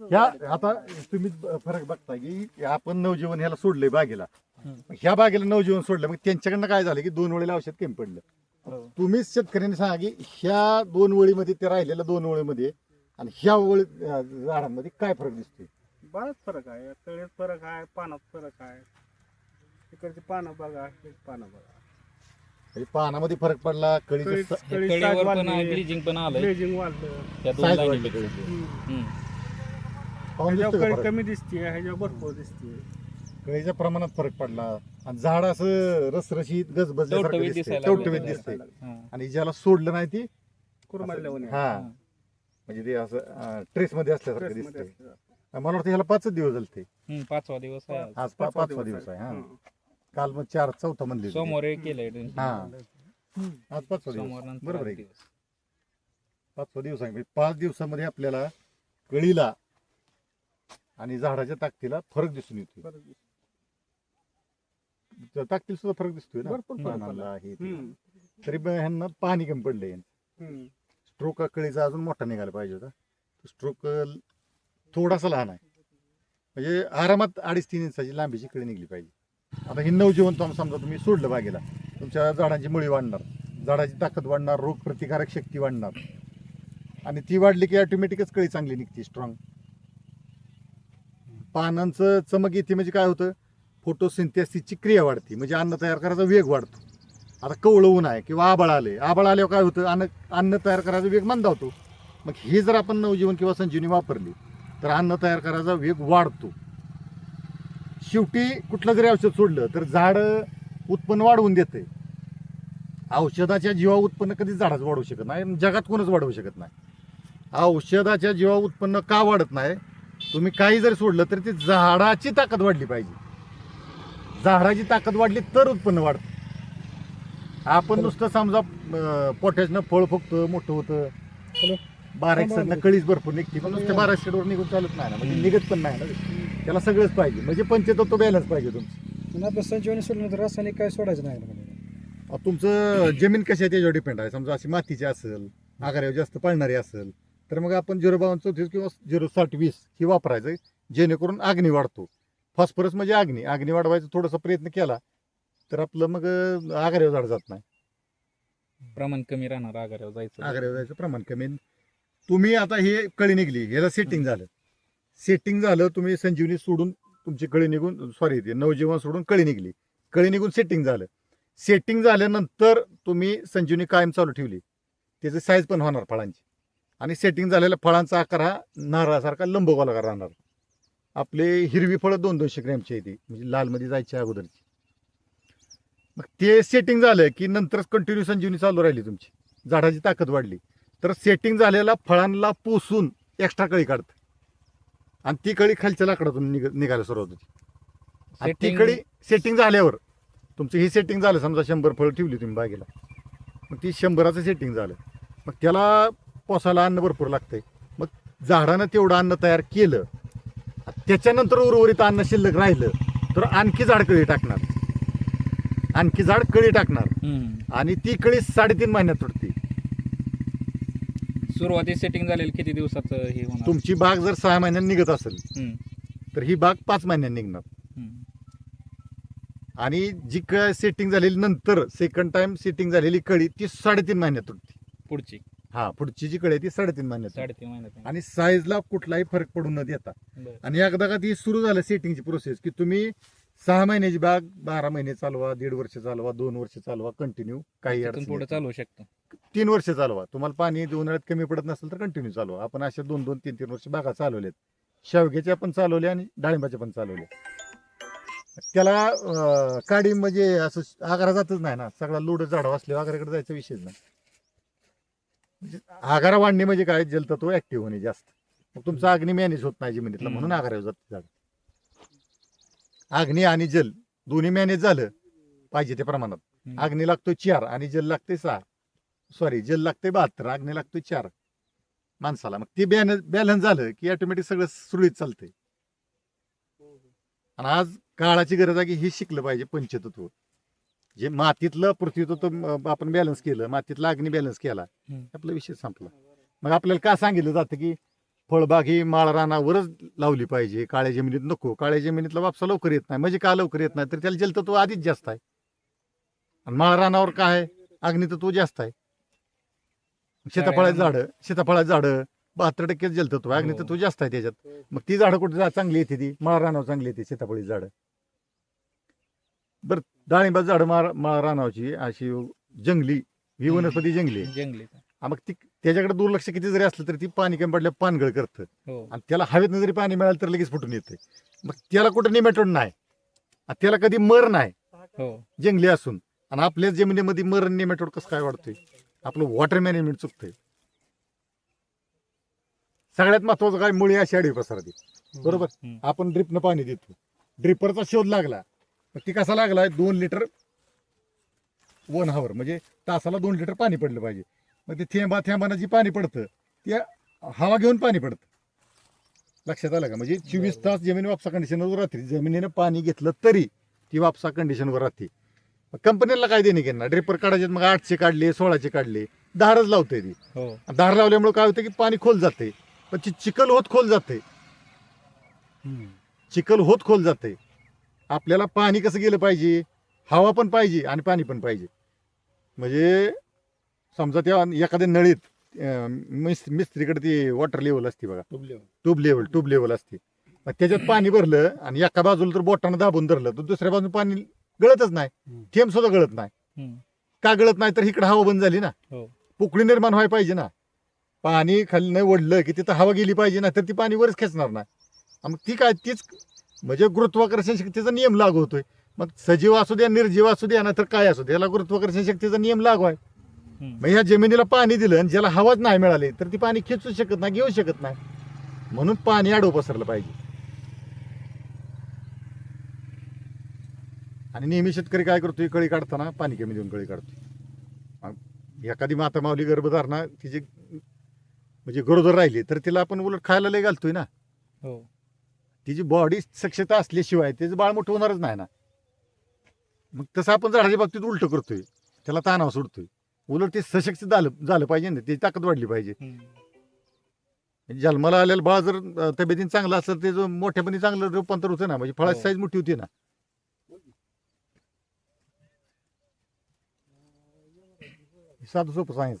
ह्या आता तुम्ही फरक बघताय की आपण नवजीवन ह्याला सोडलंय बागेला. ह्या बागेला नवजीवन सोडलं मग त्यांच्याकडनं काय झालं की दोन वेळेला औषध कमी पडलं. हो. तुम्हीच शेतकऱ्यांनी सांगा की ह्या दोन वळीमध्ये ते राहिलेल्या दोन वळीमध्ये आणि ह्या वळी झाडांमध्ये काय फरक दिसतोय? बराच फरक आहे. तळेत फरक आहे पानात फरक आहे. तिकडची पानं बघा पानं बघा. म्हणजे पानामध्ये फरक पडला कळीचं कळी- size पण आलंय. ग्लेजिंग वाढलं त्या दोन size लाईनी वाढली पेक्षा. कळीची. हम्म. पाहून का फरक? कमी दिसते ह्याच्यावर भरपूर दिसते कळीच्या प्रमाणात फरक पडला. आणि झाड असं रसरशीत गजबजल्यासारखं टवटवीत दिसतंय दिसायला टवटवीत लागलं. दिसतंय. हा. आणि ज्याला सोडलं नाही ती कुरमाडल्या हा. म्हणजे ते असं ट्रेस मध्ये असल्यासारखं दिसतंय. मला वाटतं ह्याला पाचच दिवस झाले ते हम्म, पाचवा दिवस आहे आज. आज पा- पाचवा दिवस आहे. हा. काल मग चार चौथा म्हणले सोमवारी केलंय हा. आज पाचवा सोमवार दिवस नंतर बरोबर आहे दिवस. पाचवा दिवस आहे. म्हणजे पाच दिवसामध्ये आपल्याला कळीला आणि झाडाच्या ताकदीला फरक दिसून येतो ताकदीला सुद्धा फरक दिसतोय ना? भरपूर फरक पानाला हे ते. तरी पण ह्यांना पाणी कमी हम्म. स्ट्रोक कळीचा अजून मोठा निघायला पाहिजे होता. स्ट्रोक थोडासा लहान आहे. म्हणजे आरामात अडीच तीन इंचाची लांबीची कळी निघली पाहिजे. आता ही नवजीवन समजा तुम्ही सोडलं बागेला तुमच्या झाडांची मुळी वाढणार झाडाची ताकद वाढणार रोग प्रतिकारक शक्ती वाढणार. आणि ती वाढली की ऑटोमॅटिकच कळी चांगली निघते स्ट्रॉंग पानांचं चमक येते म्हणजे काय होतं? फोटोसिंथेसिसची क्रिया वाढते. म्हणजे अन्न तयार करायचा वेग वाढतो. आता कवळं ऊन आहे किंवा आबळ आले आबळ आल्यावर काय होतं? अन्न अन्न तयार करायचा वेग मंदावतो. मग हे जर आपण नवजीवन किंवा संजीवनी वापरली तर अन्न तयार करायचा वेग वाढतो. शेवटी कुठलं जरी औषध सोडलं तर झाडं उत्पन्न वाढवून देते औषधाच्या जीवा उत्पन्न कधीच झाडाचं वाढवू शकत नाही आणि जगात कोणच वाढवू शकत नाही. औषधाच्या जीवा उत्पन्न का वाढत नाही? तुम्ही काही जरी सोडलं तर ती झाडाची ताकद वाढली पाहिजे. झाडाची ताकद वाढली तर उत्पन्न वाढतं. आपण नुसतं समजा पोटॅशनं फळ फुगतं मोठं होतं. बारा सडनं कळीच भरपूर निघते. पण नुसत्या बारा शेडवर निघून चालत नाही ना. म्हणजे निघत पण नाही ना. त्याला सगळंच पाहिजे. म्हणजे पंचतत्व बॅलन्स पाहिजे तुमचं. संजीवनी सोडल्यानंतर रासायनिक काय सोडायचं नाही तुमचं जमीन कशा आहे त्याच्यावर डिपेंड आहे. समजा अशी मातीची असेल आगाऱ्यावर जास्त पळणारी असेल तर मग आपण झिरो बावन्न चौतीस किंवा झिरो साठ वीस हे वापरायचं जेणेकरून अग्नी वाढतो. फॉस्फरस म्हणजे अग्नी. अग्नी वाढवायचा थोडासा प्रयत्न केला तर आपलं मग आगाऱ्यावर झाड जात नाही. प्रमाण कमी राहणार आगाऱ्यावर जायचं. आगाऱ्यावर जायचं प्रमाण कमी. तुम्ही आता हे कळी निघली ह्याला सेटिंग झालं. सेटिंग झालं तुम्ही संजीवनी सोडून तुमची कळी निघून सॉरी ते नवजीवन सोडून कळी निघली. कळी निघून सेटिंग झालं. सेटिंग झाल्यानंतर तुम्ही संजीवनी कायम चालू ठेवली. त्याची साईज पण होणार फळांची. आणि सेटिंग झालेल्या फळांचा आकार हा नारळासारखा लंबगोलाकार राहणार. आपले हिरवी फळं दोन दोनशे ग्रॅमची आहे ती म्हणजे लालमध्ये जायच्या अगोदरची. मग ते सेटिंग झालं की नंतरच कंटिन्यू संजीवनी चालू राहिली तुमची. झाडाची ताकद वाढली. तर सेटिंग झालेल्या फळांना पोसून एक्स्ट्रा कळी काढतं. आणि ती कळी खालच्या लाकडातून निघ निघायला सुरुवात होती. आणि ती कळी सेटिंग झाल्यावर तुमचं ही सेटिंग झालं समजा शंभर फळ ठेवली तुम्ही बागेला. मग ती शंभराचं सेटिंग झालं. मग त्याला पोसायला अन्न भरपूर लागतंय. मग झाडानं तेवढं अन्न तयार केलं त्याच्यानंतर उर्वरित अन्न शिल्लक राहिलं तर आणखी झाड कळी टाकणार. आणखी झाड कळी टाकणार. आणि ती कळी साडेतीन महिन्यात तुटते सुरुवाती सेटिंग झालेलं किती दिवसाचं हे होणार? तुमची बाग जर सहा महिन्यांनी निघत असेल हम्म. तर ही बाग पाच महिन्यांनी निघणार. हम्म. आणि जी क सेटिंग झालेली नंतर सेकंड टाइम सेटिंग झालेली कळी ती साडेतीन महिन्यात तुटते पुढची. हा पुढची जी कळी आहे ती साडेतीन महिन्यात. साडेतीन महिन्यात आणि साईजला कुठलाही फरक पडून न देता. बरं. आणि एकदा का ती सुरू झालं सेटिंगची प्रोसेस की तुम्ही सहा महिन्याची बाग बारा महिने चालवा दीड वर्ष चालवा दोन वर्ष चालवा कंटिन्यू काही तिथून अडचण पुढे येत चालू शकतो. नाही. तीन वर्ष चालवा. तुम्हाला पाणी उन्हाळ्यात कमी पडत नसेल तर कंटिन्यू चालवा. आपण अशा दोन दोन तीन तीन वर्ष बागा चालवल्यात. शेवग्याच्या पण चालवल्या आणि डाळिंबाच्या पण चालवल्या. त्याला अं, काडी म्हणजे असं आगारा जातच नाही ना. सगळा लोड झाडावर असल्यावर आगाराकडे जायचा विषयच नाही. आगारा वाढणे म्हणजे काय? जलतत्व ऍक्टिव्ह होणे जास्त. मग तुमचा अग्नी मॅनेज होत नाही जमिनीतला म्हणून. आगारावर जात झाड अग्नी आणि जल दोन्ही मॅनेज झालं पाहिजे त्या प्रमाणात. अग्नी लागतोय चार आणि जल लागते सहा. सॉरी जल लागते बहात्तर अग्नी लागतोय चार माणसाला. मग ते बॅलन्स बॅलन्स झालं की ऑटोमॅटिक सगळं सुरळीत चालतंय. आणि आज काळाची गरज आहे की हे शिकलं पाहिजे पंचतत्व. जे मातीतलं पृथ्वीतत्व आपण बॅलन्स केलं मातीतला अग्नी बॅलन्स केला. आपला विषय संपला. मग आपल्याला का सांगितलं जातं की फळबाग ही माळ रानावरच लावली पाहिजे? काळ्या जमिनीत नको. काळ्या जमिनीतला वापसा लवकर येत नाही. म्हणजे का लवकर येत नाही? तर त्याला जलतत्व आधीच जास्त आहे. आणि माळ रानावर काय आहे? अग्नितत्व जास्त आहे. सीताफळाची झाडं सीताफळाची झाडं बहात्तर टक्के जलतत्व आहे अग्नितत्व जास्त आहे त्याच्यात. मग ती झाडं कुठे चांगली येते ती? माळ रानावर चांगली येते सीताफळी झाडं. बरं डाळिंबाची झाडं माळ रानावची अशी जंगली ही वनस्पती जंगली आहे. जंगली हा, मग ती त्याच्याकडे दुर्लक्ष किती जरी असलं तरी ती पाणी कमी पडल्या पानगळ करतं. हो. आणि त्याला हवेतनं जरी पाणी मिळालं तर लगेच फुटून येते. मग त्याला कुठं निमेटोड नाही. आणि त्याला कधी मर नाही. हो. जंगली असून. आणि आपल्या जमिनीमध्ये मर आणि निमेटोड कसं काय वाढतोय? आपलं वॉटर मॅनेजमेंट चुकतंय. सगळ्यात महत्वाचं काय? मुळी अशी आडवी पसरते. बरोबर? हम्म. आपण ड्रिपनं पाणी देतो. ड्रिपरचा शोध लागला. ती कसा लागला दोन लिटर वन हावर म्हणजे तासाला दोन लिटर पाणी पडलं पाहिजे. मग ते थेंबा थेंबानं जी पाणी पडतं ते हवा घेऊन पाणी पडतं. लक्षात आलं का? म्हणजे चोवीस तास जमीन वापसा कंडिशनवर राहते. जमिनीनं पाणी घेतलं तरी ती वापसा कंडिशनवर राहते. कंपनीला काय देणे घेणार? ड्रिपर काढायचे मग आठशे काढले सोळाचे काढले दारच लावते ती. हो. आणि दार लावल्यामुळे काय होतं की पाणी खोल जाते पण ती चिखल होत खोल जाते चिखल होत खोल जाते आपल्याला पाणी कसं गेलं पाहिजे? हवा पण पाहिजे आणि पाणी पण पाहिजे. म्हणजे समजा त्या एखाद्या नळीत मिस मिस्त्रीकडे ती वॉटर लेवल असते बघा. ट्यूब लेवल ट्यूब लेवल असते. मग त्याच्यात पाणी भरलं आणि एका बाजूला तर बोटानं दाबून धरलं तर दुसऱ्या बाजूला पाणी गळतच नाही. थेंब सुद्धा गळत नाही. का गळत नाही? तर इकडे हवा बंद झाली ना. हो. पोकळी निर्माण व्हायला पाहिजे ना. पाणी खाली नाही ओढलं की तिथं हवा गेली पाहिजे ना तर ती पाणी वरच खेचणार नाही. मग ती काय तीच म्हणजे गुरुत्वाकर्षण शक्तीचा नियम लागू होतोय. मग सजीव असू द्या निर्जीव असू द्या ना तर काय असू द्या याला गुरुत्वाकर्षण शक्तीचा नियम लागू आहे. मग ह्या जमिनीला पाणी दिलं आणि ज्याला हवाच नाही मिळाली तर ती पाणी खेचू शकत नाही घेऊ शकत नाही. म्हणून पाणी आडवं पसरलं पाहिजे. आणि नेहमी शेतकरी काय करतोय कळी काढताना पाणी कमी देऊन कळी काढतोय. एखादी माता माऊली गर्भधारणा तिची म्हणजे गरोदर राहिली तर तिला आपण उलट खायला लय घालतोय ना. हो. तिची बॉडी सक्षता असल्याशिवाय त्याचं बाळ मोठं होणारच नाही ना. मग तसं आपण झाडाच्या बाबतीत उलट करतोय. त्याला ताणाव सोडतोय. उलट ते सशक्त झालं झालं पाहिजे ना त्याची ताकद वाढली पाहिजे. हम्म. जन्माला आलेलं बाळ जर तब्येतीने चांगलं असेल ते जो मोठ्यापणी चांगलं रूपांतर होतं ना म्हणजे फळाची हो. साईज मोठी होती ना. साधं सोपं सायन्स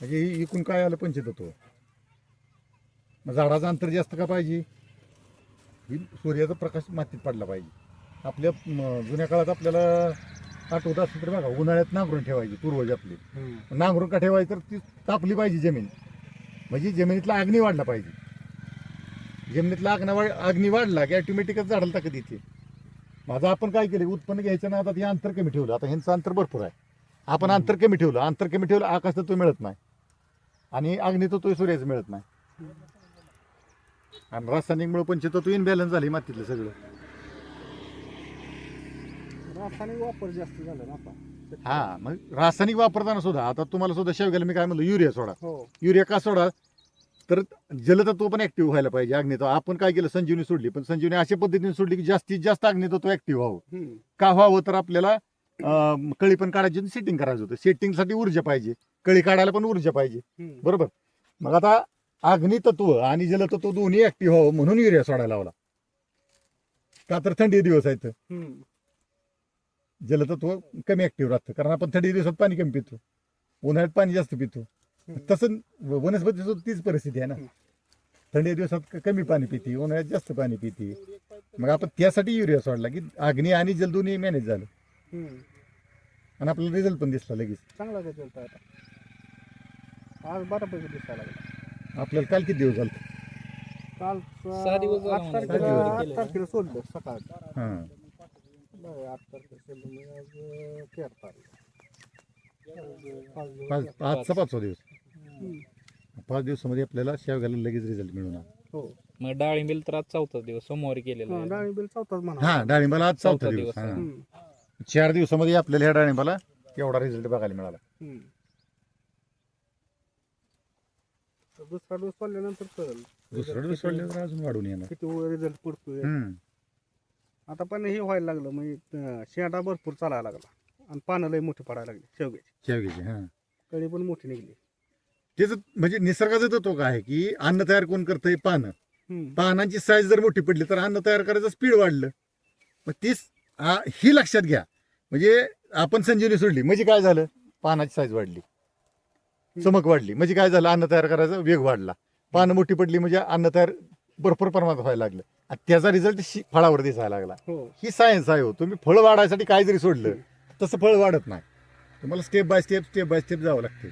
म्हणजे इकून काय आलं पंचतत्व? मग झाडाचं अंतर जास्त का पाहिजे? ही सूर्याचा प्रकाश मातीत पडला पाहिजे. आपल्या जुन्या काळात आपल्याला आठवत असलं तर बघा उन्हाळ्यात नांगरून ठेवायची पूर्वज आपली. नांगरून का ठेवायची तर ती तापली पाहिजे जमीन. म्हणजे जमिनीतला अग्नी वाढला पाहिजे. जमिनीतला अग्न वाढ अग्नी वाढला की ऑटोमॅटिकच झाडाला ताकद येते. माझं आपण काय केलं उत्पन्न घ्यायचं ना आता हे अंतर कमी ठेवलं. आता ह्यांचं अंतर भरपूर आहे. आपण अंतर कमी ठेवलं. अंतर कमी ठेवलं आकाश तो मिळत नाही. आणि अग्नी तो सूर्याचं मिळत नाही. आणि रासायनिकमुळे पंचतत्व इनबॅलन्स झाली मातीतलं सगळं. रासायनिक वापर जास्त झाला ना आता. हा मग रासायनिक वापरताना सुद्धा आता तुम्हाला सुद्धा शेवग्याला मी काय म्हणलं युरिया सोडा. हो. युरिया का सोडा? तर जलतत्व पण ऍक्टिव्ह व्हायला पाहिजे अग्नितत्व आपण काय केलं संजीवनी सोडली पण संजीवनी अशा पद्धतीने सोडली की जास्तीत जास्त अग्नितत्व ऍक्टिव्ह व्हावं. हम्म. का व्हावं? तर आपल्याला अं, कळी पण काढायची सेटिंग करायचं होतं. सेटिंगसाठी ऊर्जा पाहिजे. कळी काढायला पण ऊर्जा पाहिजे. हम्म. बरोबर? मग आता अग्नितत्व आणि जलतत्व दोन्ही ऍक्टिव्ह व्हावं म्हणून युरिया सोडायला लावला. का तर थंडी दिवस आहेत. जलतत्व कमी ऍक्टिव्ह राहतं. कारण आपण थंडी दिवसात पाणी कमी पितो. उन्हाळ्यात पाणी जास्त पितो. तसं वनस्पती सुद्धा तीच परिस्थिती आहे ना. थंडी दिवसात कमी पाणी पिते उन्हाळ्यात जास्त पाणी पिते. मग आपण त्यासाठी युरिया सोडला की अग्नी आणि जल दोन्ही मॅनेज झालं. आणि आपल्याला रिझल्ट पण दिसला लगेच. चांगला रिझल्ट आज बऱ्यापैकी दिसायला लागला. आपल्याला काल किती दिवस झाले काल सहा दिवस झाले आठ म्हणा. तारखेला सहा दिवस आठ केले. तारखेला सोडलं सकाळ हां बरं, आठ तारखेला सोडलं आज तेरा तारीख आज पाच दिवस पाच. आजचा पाचवा दिवस. पाच दिवसामध्ये आपल्याला शेवग्याला लगेच रिझल्ट मिळणार हो मग डाळिंबील तर आज चौथा दिवस सोमवारी केलेला हा, आहे. डाळिंबील चौथाच म्हणा हा डाळिंबाला आज चौथा चौथा दिवस दिवस. हां. हम्म. चार दिवसामध्ये आपल्याला ह्या डाळिंबाला एवढा रिझल्ट बघायला मिळाला हम्म. तर दुसरा डोस पडल्यानंतर कळेल. दुसरा डोस सोडल्यावर अजून वाढून येणार. किती रिझल्ट पडतोय. हम्म. आता पण हे व्हायला लागलं म्हणजे शेंडा भरपूर चालायला लागला. आणि पानं लय मोठी पडायला लागली शेवग्याची. शेवग्याची हां. कळी पण मोठी निघली. त्याचं म्हणजे निसर्गाचं तत्व काय आहे की अन्न तयार कोण करतंय? पानं. हम्म. पानांची साईज जर मोठी पडली तर अन्न तयार करायचं स्पीड वाढलं. मग तीच आ- ही लक्षात घ्या. म्हणजे आपण संजीवनी सोडली म्हणजे काय झालं? पानाची साईज वाढली. चमक वाढली. म्हणजे काय झालं? अन्न तयार करायचा वेग वाढला. पानं मोठी पडली म्हणजे अन्न तयार भरपूर प्रमाणात व्हायला लागलं. आणि त्याचा रिझल्ट फळावर दिसायला लागला. हो. ही सायन्स आहे हो. तुम्ही फळ वाढायसाठी काय जरी सोडलं तसं फळ वाढत नाही. तुम्हाला step by step step by step जावं लागते.